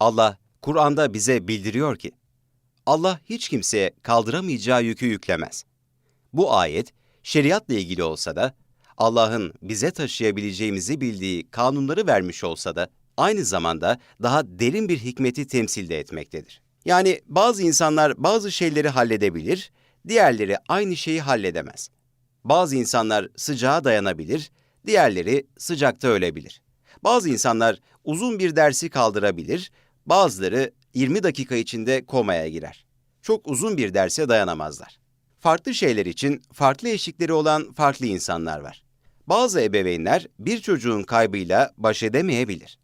Allah Kur'an'da bize bildiriyor ki, Allah hiç kimseye kaldıramayacağı yükü yüklemez. Bu ayet, şeriatla ilgili olsa da, Allah'ın bize taşıyabileceğimizi bildiği kanunları vermiş olsa da, aynı zamanda daha derin bir hikmeti temsilde etmektedir. Yani bazı insanlar bazı şeyleri halledebilir, diğerleri aynı şeyi halledemez. Bazı insanlar sıcağa dayanabilir, diğerleri sıcakta ölebilir. Bazı insanlar uzun bir dersi kaldırabilir, bazıları 20 dakika içinde komaya girer. Çok uzun bir derse dayanamazlar. Farklı şeyler için farklı eşikleri olan farklı insanlar var. Bazı ebeveynler bir çocuğun kaybıyla baş edemeyebilir.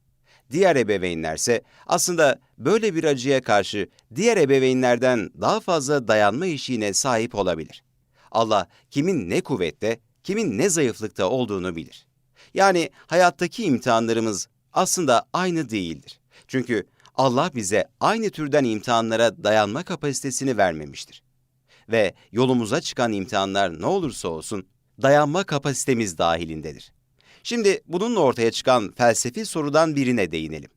Diğer ebeveynlerse aslında böyle bir acıya karşı diğer ebeveynlerden daha fazla dayanma eşiğine sahip olabilir. Allah kimin ne kuvvette, kimin ne zayıflıkta olduğunu bilir. Yani hayattaki imtihanlarımız aslında aynı değildir. Çünkü Allah bize aynı türden imtihanlara dayanma kapasitesini vermemiştir. Ve yolumuza çıkan imtihanlar ne olursa olsun dayanma kapasitemiz dahilindedir. Şimdi bununla ortaya çıkan felsefi sorudan birine değinelim.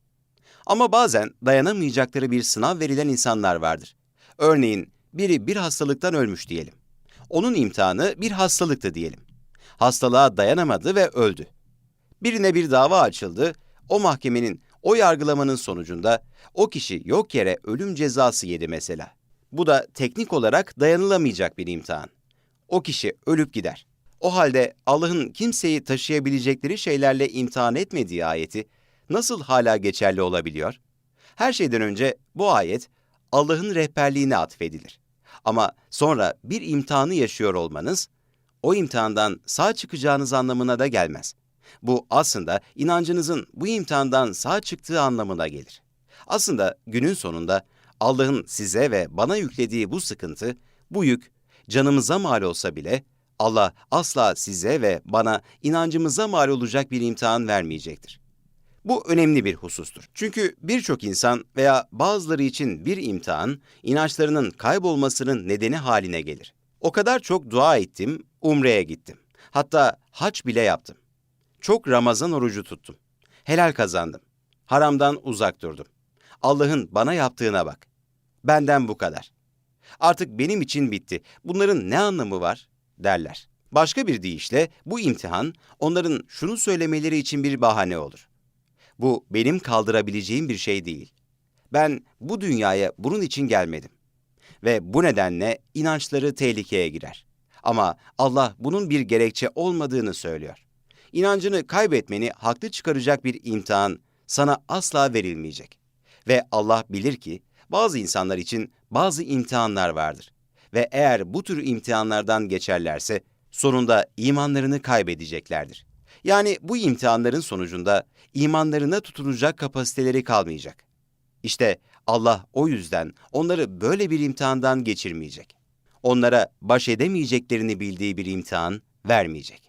Ama bazen dayanamayacakları bir sınav verilen insanlar vardır. Örneğin biri bir hastalıktan ölmüş diyelim. Onun imtihanı bir hastalıktı diyelim. Hastalığa dayanamadı ve öldü. Birine bir dava açıldı, o mahkemenin, o yargılamanın sonucunda o kişi yok yere ölüm cezası yedi mesela. Bu da teknik olarak dayanılamayacak bir imtihan. O kişi ölüp gider. O halde Allah'ın kimseyi taşıyabilecekleri şeylerle imtihan etmediği ayeti nasıl hala geçerli olabiliyor? Her şeyden önce bu ayet Allah'ın rehberliğine atfedilir. Ama sonra bir imtihanı yaşıyor olmanız, o imtihandan sağ çıkacağınız anlamına da gelmez. Bu aslında inancınızın bu imtihandan sağ çıktığı anlamına gelir. Aslında günün sonunda Allah'ın size ve bana yüklediği bu sıkıntı, bu yük canımıza mal olsa bile Allah asla size ve bana inancımıza mal olacak bir imtihan vermeyecektir. Bu önemli bir husustur. Çünkü birçok insan veya bazıları için bir imtihan, inançlarının kaybolmasının nedeni haline gelir. O kadar çok dua ettim, umreye gittim. Hatta haç bile yaptım. Çok Ramazan orucu tuttum. Helal kazandım. Haramdan uzak durdum. Allah'ın bana yaptığına bak. Benden bu kadar. Artık benim için bitti. Bunların ne anlamı var? derler. Başka bir deyişle bu imtihan onların şunu söylemeleri için bir bahane olur. Bu benim kaldırabileceğim bir şey değil. Ben bu dünyaya bunun için gelmedim. Ve bu nedenle inançları tehlikeye girer. Ama Allah bunun bir gerekçe olmadığını söylüyor. İnancını kaybetmeni haklı çıkaracak bir imtihan sana asla verilmeyecek. Ve Allah bilir ki bazı insanlar için bazı imtihanlar vardır. Ve eğer bu tür imtihanlardan geçerlerse sonunda imanlarını kaybedeceklerdir. Yani bu imtihanların sonucunda imanlarına tutunacak kapasiteleri kalmayacak. İşte Allah o yüzden onları böyle bir imtihandan geçirmeyecek. Onlara baş edemeyeceklerini bildiği bir imtihan vermeyecek.